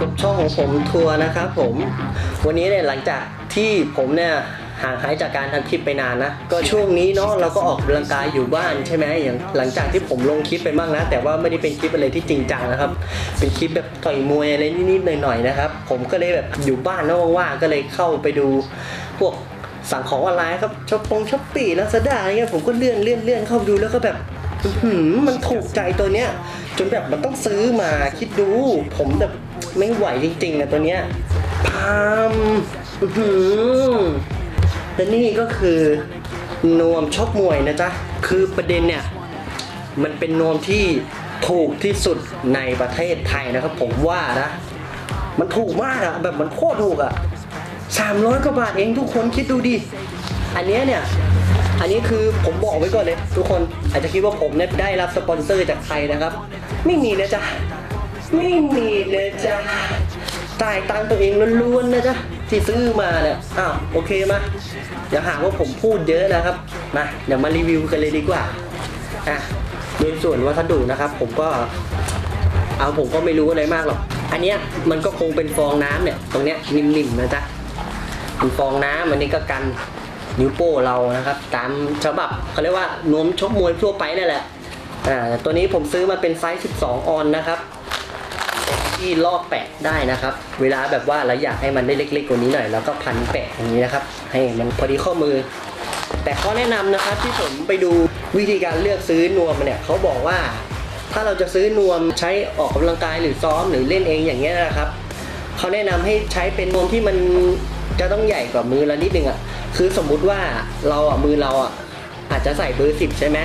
กับช่องของผมทัวร์นะครับผม วันนี้เนี่ยหลังจากที่ผมเนี่ยห่างหายจากการทำคลิปไปนานนะ ก็ช่วงนี้เนาะเราก็ออกกำลังกายอยู่บ้านใช่ไหมอย่างหลังจากที่ผมลงคลิปไปบ้างนะ แต่ว่าไม่ได้เป็นคลิปอะไรที่จริงจังนะครับ เป็นคลิปแบบต่อยมวยอะไรนิดๆหน่อยๆนะครับ ผมก็เลยแบบอยู่บ้านเนอะว่างๆก็เลยเข้าไปดูพวกสั่งของออนไลน์ครับช้อปปงช้อปปี้ลาซาด้าอะไรเงี้ยผมก็เลื่อนเลื่อนเลื่อนเข้าไปดูแล้วก็แบบหือมันถูกใจตัวเนี้ย จนแบบมันต้องซื้อมาคิดดู ผมแบบ ไม่ไหวจริงๆนะตัวเนี้ยพามและนี่ก็คือนวมชกมวยนะจ๊ะ คือประเด็นเนี่ย มันเป็นนวมที่ถูกที่สุดในประเทศไทยนะครับ ผมว่านะ มันถูกมากอะแบบมันโคตรถูกอะสามร้อยกว่าบาทเองทุกคนคิดดูดิ อันเนี้ยเนี่ย อันนี้คือผมบอกไว้ก่อนเลย ทุกคนอาจจะคิดว่าผมเนี่ยได้รับสปอนเซอร์จากใครนะครับ ไม่มีนะจ๊ะ ไม่มีเลยจ้ะจ่ายตังตัวเองล้วนๆนะจ๊ะที่ซื้อมาเนี่ยอ้าวโอเคมาอย่าหาว่าผมพูดเยอะนะครับมาเดี๋ยวมารีวิวกันเลยดีกว่าอะในส่วนวัสดุนะครับ ผมก็ เอาผมก็ไม่รู้อะไรมากหรอกอันเนี้ยมันก็คงเป็นฟองน้ำเนี่ย ตรงเนี้ยนิ่มๆนะจ๊ะเป็นฟองน้ำอันนี้ก็กันนิ้วโป้เรานะครับ ตามฉบับเขาเรียกว่านวมชกมวยทั่วไปนั่นแหละอ่าตัวนี้ผมซื้อมาเป็นไซส์ 12 ออนนะครับ ที่ลอกแปะได้นะครับ เวลาแบบว่าเราอยากให้มันได้เล็กๆกว่านี้หน่อยแล้วก็พันแปะอย่างนี้นะครับ ให้มันพอดีข้อมือ แต่ข้อแนะนำนะครับที่ผมไปดูวิธีการเลือกซื้อนวมเนี่ยเขาบอกว่า ถ้าเราจะซื้อนวมใช้ออกกำลังกายหรือซ้อมหรือเล่นเองอย่างเงี้ยนะครับเขาแนะนำให้ใช้เป็นนวมที่มันจะต้องใหญ่กว่ามือเรานิดนึงอะคือสมมุติว่าเราอะมือเราอะอาจจะใส่เบอร์สิบใช่ไหม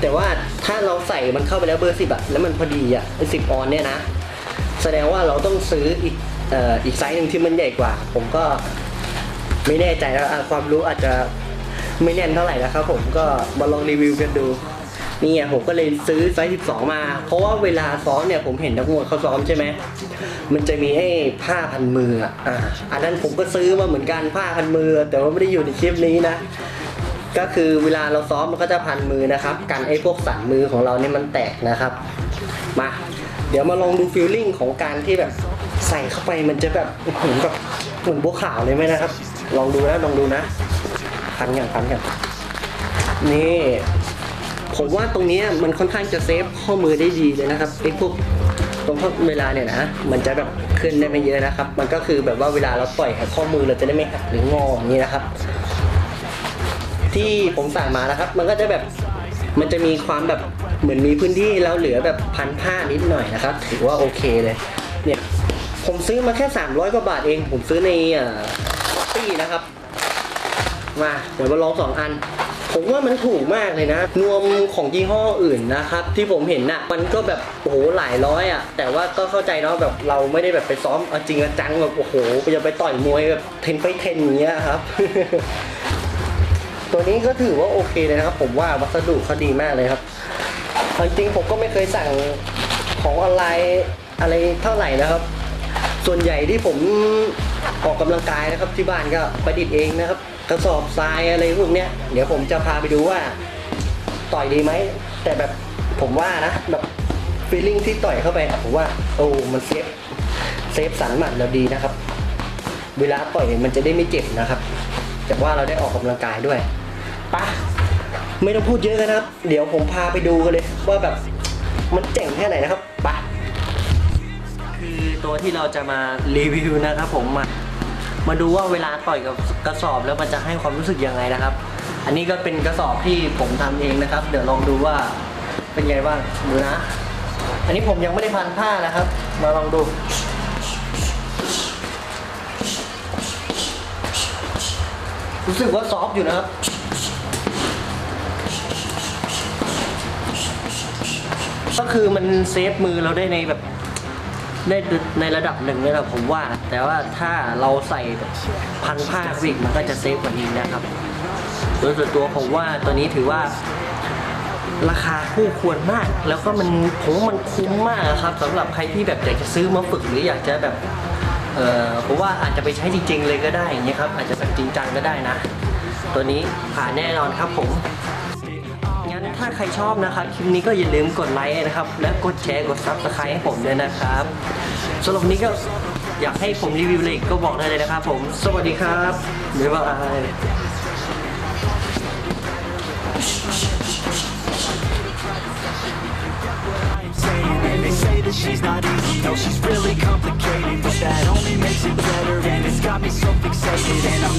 แต่ว่าถ้าเราใส่มันเข้าไปแล้วเบอร์สิบอะแล้วมันพอดีอะสิบออนเนี่ยนะ แสดงว่าเราต้องซื้ออีกออีกไซส์หนึ่งที่มันใหญ่กว่า ผมก็ไม่แน่ใจแล้วความรู้อาจจะไม่แน่นเท่าไหร่นะครับผมก็มาลองรีวิวกันดูนี่ไงผมก็เลยซื้อไซส์ 12 มา เพราะว่าเวลาซ้อมเนี่ยผมเห็นนักมวยเขาซ้อมใช่ไหมมันจะมีให้ผ้าพันมืออะอ่าอันนั้นผมก็ซื้อมาเหมือนกันผ้าพันมือ แต่ว่าไม่ได้อยู่ในคลิปนี้นะ ก็คือเวลาเราซ้อมมันก็จะพันมือนะครับ กันไอ้พวกสันมือของเราเนี่ยมันแตกนะครับ มา เดี๋ยวมาลองดูฟิลลิ่งของการที่แบบใส่เข้าไปมันจะแบบอื้อหือแบบเหมือนบัวขาวเลยไหมนะครับ ลองดูนะลองดูนะพันกันพันกันนี่ ผมว่าตรงนี้มันค่อนข้างจะเซฟข้อมือได้ดีเลยนะครับไอ้พวกตรงข้อเวลาเนี่ยนะมันจะแบบขึ้นได้ไม่เยอะนะครับ มันก็คือแบบว่าเวลาเราปล่อยข้อมือเราจะได้ไม่หักหรืองออย่างนี้นะครับ ที่ผมสั่งมานะครับ มันก็จะแบบมันจะมีความแบบ เหมือนมีพื้นที่แล้วเหลือแบบพันผ้านิดหน่อยนะครับ ถือว่าโอเคเลย เนี่ยผมซื้อมาแค่ 300 กว่าบาทเอง ผมซื้อในอ่าปี้นะครับ มาเดี๋ยวมาลองสองอัน ผมว่ามันถูกมากเลยนะ นวมของยี่ห้ออื่นนะครับ ที่ผมเห็นน่ะมันก็แบบโอ้โหหลายร้อยอะ แต่ว่าก็เข้าใจเนาะแบบเราไม่ได้แบบไปซ้อมเอาจริงจังแบบโอ้โหจะไปต่อยมวยแบบเทนไปเทนอย่างเงี้ยครับตัวนี้ก็ถือว่าโอเคเลยนะครับ ผมว่าวัสดุเขาดีมากเลยครับ เอาจริงๆผมก็ไม่เคยสั่งของออนไลน์อะไรเท่าไหร่นะครับ ส่วนใหญ่ที่ผมออกกำลังกายนะครับที่บ้านก็ประดิษฐ์เองนะครับ กระสอบทรายอะไรพวกเนี้ยเดี๋ยวผมจะพาไปดูว่าต่อยดีไหม แต่แบบผมว่านะแบบฟีลลิ่งที่ต่อยเข้าไปผมว่าโอ้มันเซฟเซฟสันหมัดเราดีนะครับ เวลาต่อยมันจะได้ไม่เจ็บนะครับ แต่ว่าเราได้ออกกำลังกายด้วยปะ ไม่ต้องพูดเยอะกันนะครับ เดี๋ยวผมพาไปดูกันเลยว่าแบบมันเจ๋งแค่ไหนนะครับปะคือตัวที่เราจะมารีวิวนะครับผมมามาดูว่าเวลาต่อยกับกระสอบแล้วมันจะให้ความรู้สึกยังไงนะครับ อันนี้ก็เป็นกระสอบที่ผมทำเองนะครับ เดี๋ยวลองดูว่าเป็นไงบ้างดูนะ อันนี้ผมยังไม่ได้พันผ้านะครับ มาลองดูรู้สึกว่าซอฟต์อยู่นะครับ ก็คือมันเซฟมือเราได้ในแบบได้ในระดับหนึ่งเลยนะผมว่า แต่ว่าถ้าเราใส่พันผ้าเข้าไปอีกมันก็จะเซฟกว่านี้นะครับโดยส่วนตัวผมว่าตัวนี้ถือว่าราคาคู่ควรมาก แล้วก็มันผมว่ามันคุ้มมากครับสำหรับใครที่แบบอยากจะซื้อมาฝึกหรืออยากจะแบบเออผมว่าอาจจะไปใช้จริง ๆ เลยก็ได้อย่างเงี้ยครับอาจจะแบบจริงจังก็ได้นะ ตัวนี้ผ่านแน่นอนครับผม ถ้าใครชอบนะครับคลิปนี้ก็อย่าลืมกดไลค์นะครับ และกดแชร์กดซับสไครต์ให้ผมด้วยนะครับสำหรับนี้ก็อยากให้ผมรีวิวอะไรก็บอกได้เลยนะครับผม สวัสดีครับบ๊ายบาย that she's not easy No, she's really complicated But that only makes it better And it's got me so fixated And I'm not